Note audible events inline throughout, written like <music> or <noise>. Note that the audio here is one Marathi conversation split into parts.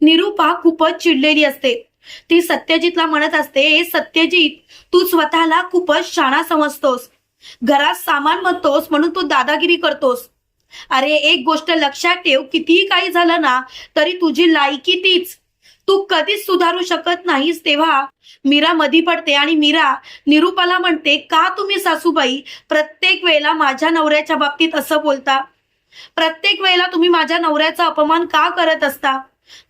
निरूपा खूपच चिडलेली असते. ती सत्यजितला म्हणत असते हे सत्यजित तू स्वतःला खूपच शाणा समजतोस. घरात सामान म्हणतोस म्हणून तू दादागिरी करतोस. अरे एक गोष्ट लक्षात ठेव कितीही काही झालं ना तरी तुझी लायकी तीच. तू कधीच सुधारू शकत नाहीस तेव्हा. मीरा मधी पडते आणि मीरा निरूपाला म्हणते का तुम्ही सासूबाई प्रत्येक वेळेला माझ्या नवऱ्याच्या बाबतीत असं बोलता? प्रत्येक वेळेला तुम्ही माझ्या नवऱ्याचा अपमान का करत असता?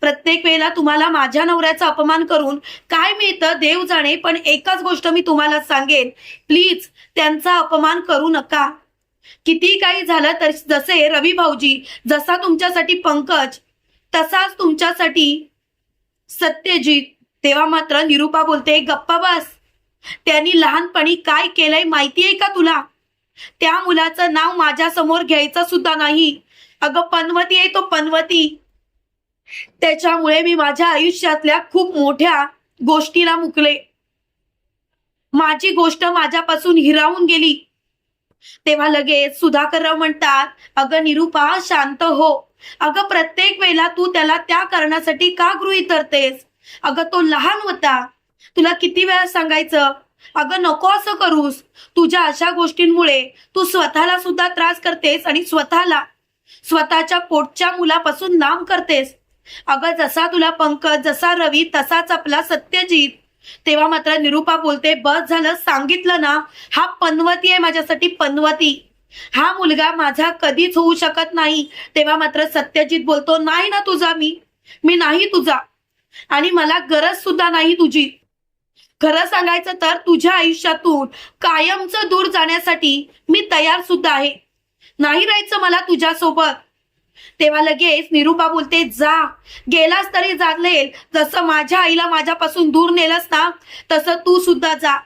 प्रत्येक वेळेला तुम्हाला माझ्या नवऱ्याचा अपमान करून काय मिळतं देव जाणे पण एकच गोष्ट मी तुम्हाला सांगेन. प्लीज त्यांचा अपमान करू नका. किती काही झालं तर जसे रवी भाऊजी जसा तुमच्यासाठी पंकज तसाच तुमच्यासाठी सत्यजित. तेव्हा मात्र निरूपा बोलते गप्पा बस. त्यांनी लहानपणी काय केलंय माहिती आहे का तुला? त्या मुलाचं नाव माझ्यासमोर घ्यायचं सुद्धा नाही. अगं पनवती आहे तो पनवती. त्याच्यामुळे मी माझ्या आयुष्यातल्या खूप मोठ्या गोष्टीला मुकले. माझी गोष्ट माझ्यापासून हिरावून गेली. तेव्हा लगेच सुधाकरराव म्हणतात अगं निरूपा शांत हो. अगं प्रत्येक वेळेला तू त्याला त्या कारणासाठी का गृहीत धरतेस? अगं तो लहान होता. तुला किती वेळा सांगायचं अगं नको असं करूस. तुझ्या अशा गोष्टींमुळे तू स्वतःला सुद्धा त्रास करतेस आणि स्वतःला स्वतःच्या पोटच्या मुलापासून लांब करतेस. अगं जसा तुला पंकज जसा रवी तसाच आपला सत्यजित. तेव्हा मात्र निरूपा बोलते बस झालं सांगितलं ना हा पनवती आहे माझ्यासाठी पनवती. हा मुलगा माझा कधीच होऊ शकत नाही. तेव्हा मात्र सत्यजित बोलतो नाही ना तुझा मी. मी नाही तुझा. आणि मला गरज सुद्धा नाही तुझी. खरं सांगायचं तर तुझ्या आयुष्यातून कायमचं दूर जाण्यासाठी मी तयार सुद्धा आहे. नाही राहायचं मला तुझ्यासोबत. तेव्हा लगेच निरूपा बोलते जा. गेलास तरी जागलेल. जसं माझ्या आईला माझ्यापासून दूर नेलंस ना तसं तू सुद्धा जा.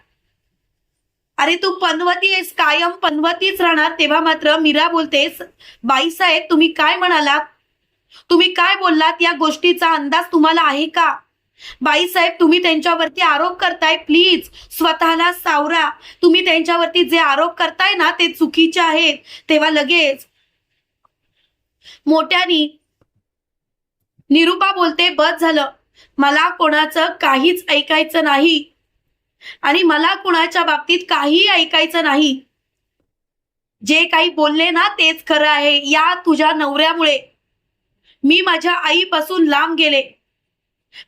अरे तू पनवती आहेस कायम पनवतीच राहणार. तेव्हा मात्र मीरा बोलतेस बाईसाहेब तुम्ही काय म्हणालात? तुम्ही काय बोललात? या गोष्टीचा अंदाज तुम्हाला आहे का? बाईसाहेब तुम्ही त्यांच्यावरती आरोप करताय प्लीज. स्वतःला सावरा. तुम्ही त्यांच्यावरती जे आरोप करताय ना ते चुकीचे आहेत. तेव्हा लगेच मोठ्यानी निरूपा बोलते बस झालं. मला कोणाचं काहीच ऐकायचं नाही. आणि मला कुणाच्या बाबतीत काहीही ऐकायचं नाही. जे काही बोलले ना तेच खरं आहे. या तुझ्या नवऱ्यामुळे. मी माझ्या आईपासून लांब गेले.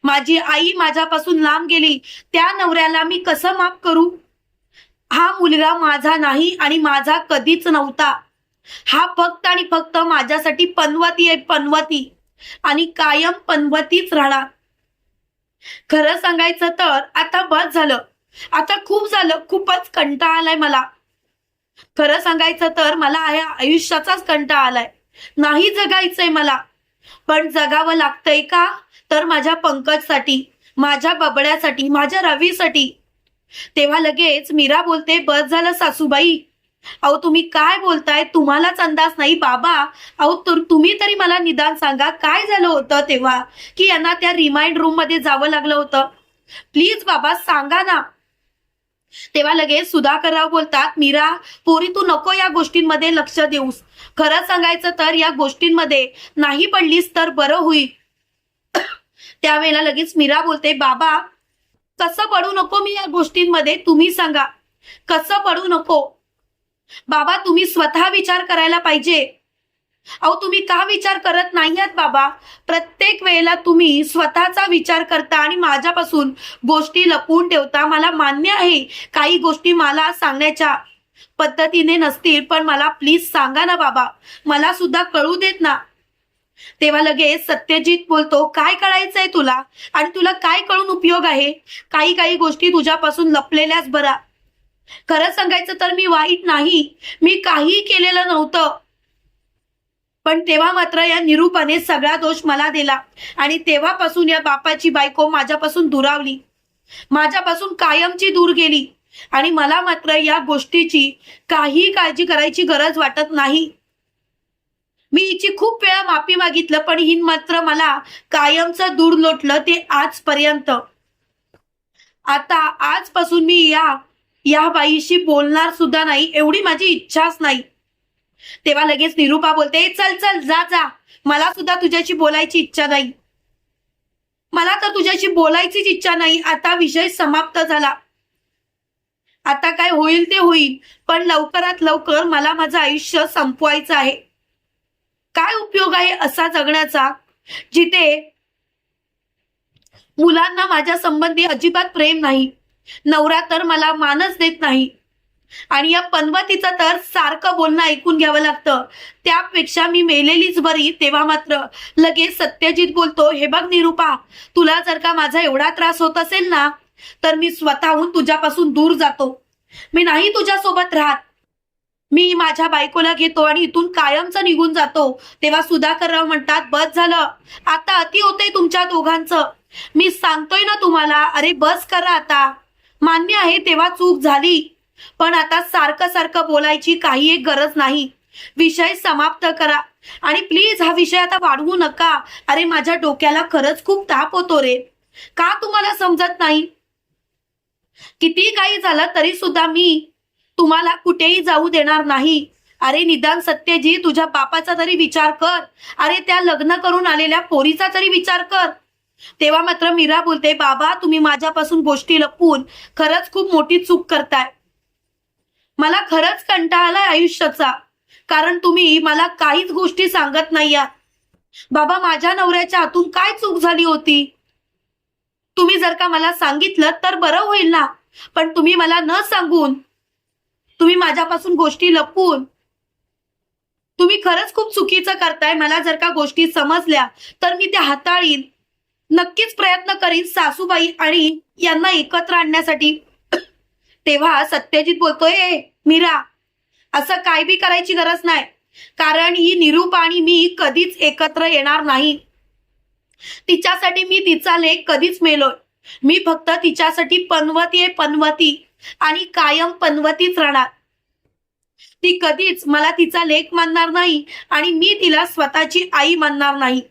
माझी आई माझ्यापासून लांब गेली. त्या नवऱ्याला मी कसं माफ करू? हा मुलगा माझा नाही आणि माझा कधीच नव्हता. हा फक्त आणि फक्त माझ्यासाठी पनवती आहे पनवती. आणि कायम पनवतीच राहणार. खरं सांगायचं तर आता बस झालं. आता खूप झालं खूपच कंटाळा आलाय मला. खरं सांगायचं तर मला या आयुष्याचाच कंटाळा आलाय. नाही जगायचंय मला. पण जगावं लागतंय का? तर माझ्या पंकजसाठी माझ्या बबड्यासाठी माझ्या रवीसाठी. तेव्हा लगेच मीरा बोलते बस झालं सासूबाई. अहो तुम्ही काय बोलताय? तुम्हालाच अंदाज नाही बाबा. अहो तर तुम्ही तरी मला निदान सांगा काय झालं होतं तेव्हा? की यांना त्या रिमाइंड रूममध्ये जावं लागलं होतं? प्लीज बाबा सांगा ना. तेव्हा लगेच सुधाकरराव बोलतात मीरा पोरी तू नको या गोष्टींमध्ये लक्ष देऊस. खरं सांगायचं तर या गोष्टींमध्ये नाही पडलीस तर बरं होईल. <coughs> त्यावेळेला लगेच मीरा बोलते बाबा कसं पडू नको मी या गोष्टींमध्ये? तुम्ही सांगा. कसं पडू नको? बाबा तुम्ही स्वतः विचार करायला पाहिजे. अहो तुम्ही का विचार करत नाही आहात बाबा? प्रत्येक वेळेला तुम्ही स्वतःचा विचार करता आणि माझ्यापासून गोष्टी लपवून ठेवता. मला मान्य आहे काही गोष्टी मला सांगण्याच्या पद्धतीने नसतील पण मला प्लीज सांगा ना बाबा. मला सुद्धा कळू देत ना. तेव्हा लगेच सत्यजित बोलतो काय कळायचंय तुला? आणि तुला काय कळून उपयोग आहे? काही काही गोष्टी तुझ्यापासून लपलेल्याच बरा. खरं सांगायचं तर मी वाईट नाही. मी काही केलेलं नव्हतं. पण तेव्हा मात्र या निरूपाने सगळा दोष मला दिला आणि तेव्हापासून या बापाची बायको माझ्यापासून दुरावली. माझ्यापासून कायमची दूर गेली आणि मला मात्र या गोष्टीची काही काळजी करायची गरज वाटत नाही. मी हिची खूप वेळा माफी मागितलं पण हिन मात्र मला कायमचं दूर लोटलं ते आजपर्यंत. आता आजपासून मी या या बाईशी बोलणार सुद्धा नाही एवढी माझी इच्छाच नाही. तेव्हा लगेच निरूपा बोलते चल चल जा जा. मला सुद्धा तुझ्याशी बोलायची इच्छा नाही. मला तर तुझ्याशी बोलायचीच इच्छा नाही. आता विषय समाप्त झाला. आता काय होईल ते होईल पण लवकरात लवकर मला माझं आयुष्य संपवायचं आहे. काय उपयोग आहे असा जगण्याचा जिथे मुलांना माझ्या संबंधी अजिबात प्रेम नाही? नवरा तर मला मानच देत नाही. आणि या पनवतीचं तर सारखं बोलणं ऐकून घ्यावं लागतं. त्यापेक्षा मी मेलेलीच बरी तेव्हा मात्र. लगेच सत्यजित बोलतो हे बघ निरुपा तुला जर का माझा एवढा त्रास होत असेल ना तर मी स्वतःहून तुझ्यापासून दूर जातो. मी नाही तुझ्यासोबत राहत. मी माझ्या बायकोला घेतो आणि इथून कायमचं निघून जातो. तेव्हा सुधाकरराव म्हणतात बस झालं. आता अति होतंय तुमच्या दोघांचं. मी सांगतोय ना तुम्हाला अरे बस करा आता. मान्य आहे तेव्हा चूक झाली. पण आता सारखं सारखं बोलायची काही एक गरज नाही. विषय समाप्त करा. आणि प्लीज हा विषय आता वाढवू नका. अरे माझ्या डोक्याला खरंच खूप ताप होतो रे. का तुम्हाला समजत नाही? किती काही झालं तरी सुद्धा मी तुम्हाला कुठेही जाऊ देणार नाही. अरे निदान सत्यजी तुझ्या बापाचा तरी विचार कर. अरे त्या लग्न करून आलेल्या पोरीचा तरी विचार कर. तेव्हा मात्र मीरा बोलते बाबा तुम्ही माझ्यापासून गोष्टी लपवून खरंच खूप मोठी चूक करताय. मला खरंच कंटाळा आयुष्याचा कारण तुम्ही मला काहीच गोष्टी सांगत नाही बाबा माझ्या नवऱ्याच्या हातून काय चूक झाली होती? तुम्ही जर का मला सांगितलं तर बरं होईल ना पण तुम्ही मला न सांगून तुम्ही माझ्यापासून गोष्टी लपवून तुम्ही खरंच खूप चुकीचं करताय. मला जर का गोष्टी समजल्या तर मी त्या हाताळीन. नक्कीच प्रयत्न करीन सासूबाई आणि यांना एकत्र आणण्यासाठी. तेव्हा सत्यजित बोलतोय मीरा असं काय बी करायची गरज नाही. कारण ही निरूप आणि मी कधीच एकत्र येणार नाही. तिच्यासाठी मी तिचा लेख कधीच मेलोय मी फक्त तिच्यासाठी पनवती आहे पनवती आणि कायम पनवतीच राहणार. ती कधीच मला तिचा लेख मानणार नाही आणि मी तिला स्वतःची आई मानणार नाही.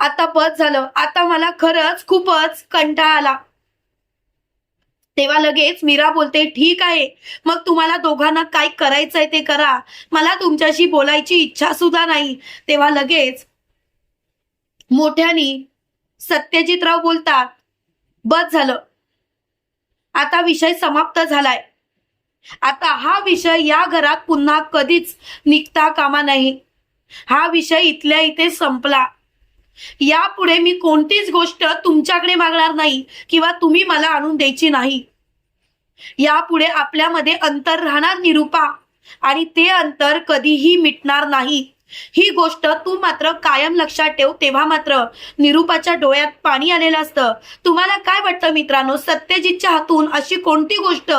आता बस झालं. आता मला खरंच खूपच कंटाळा आला. तेव्हा लगेच मीरा बोलते ठीक आहे. मग तुम्हाला दोघांना काय करायचंय ते करा. मला तुमच्याशी बोलायची इच्छा सुद्धा नाही. तेव्हा लगेच मोठ्यानी सत्यजितराव बोलतात बस झालं. आता विषय समाप्त झालाय. आता हा विषय या घरात पुन्हा कधीच निघता कामा नाही. हा विषय इथल्या इथे संपला. यापुढे मी कोणतीच गोष्ट तुमच्याकडे मागणार नाही किंवा तुम्ही मला आणून द्यायची नाही. यापुढे आपल्यामध्ये अंतर राहणार निरूपा आणि ते अंतर कधीही मिटणार नाही. ही गोष्ट तू मात्र कायम लक्षात ठेव तेव्हा मात्र निरूपाच्या डोळ्यात पाणी आलेलं असतं. तुम्हाला काय वाटतं मित्रांनो? सत्यजितच्या हातून अशी कोणती गोष्ट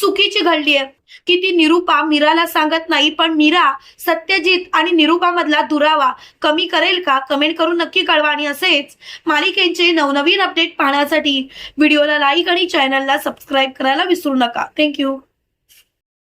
चुकीची घडली आहे की ती निरूपा मीराला सांगत नाही पण मीरा सत्यजित आणि निरूपामधला दुरावा कमी करेल का? कमेंट करून नक्की कळवा. आणि असेच मालिकेचे नवनवीन अपडेट पाहण्यासाठी व्हिडिओला लाईक आणि चॅनलला सबस्क्राईब करायला विसरू नका. थँक्यू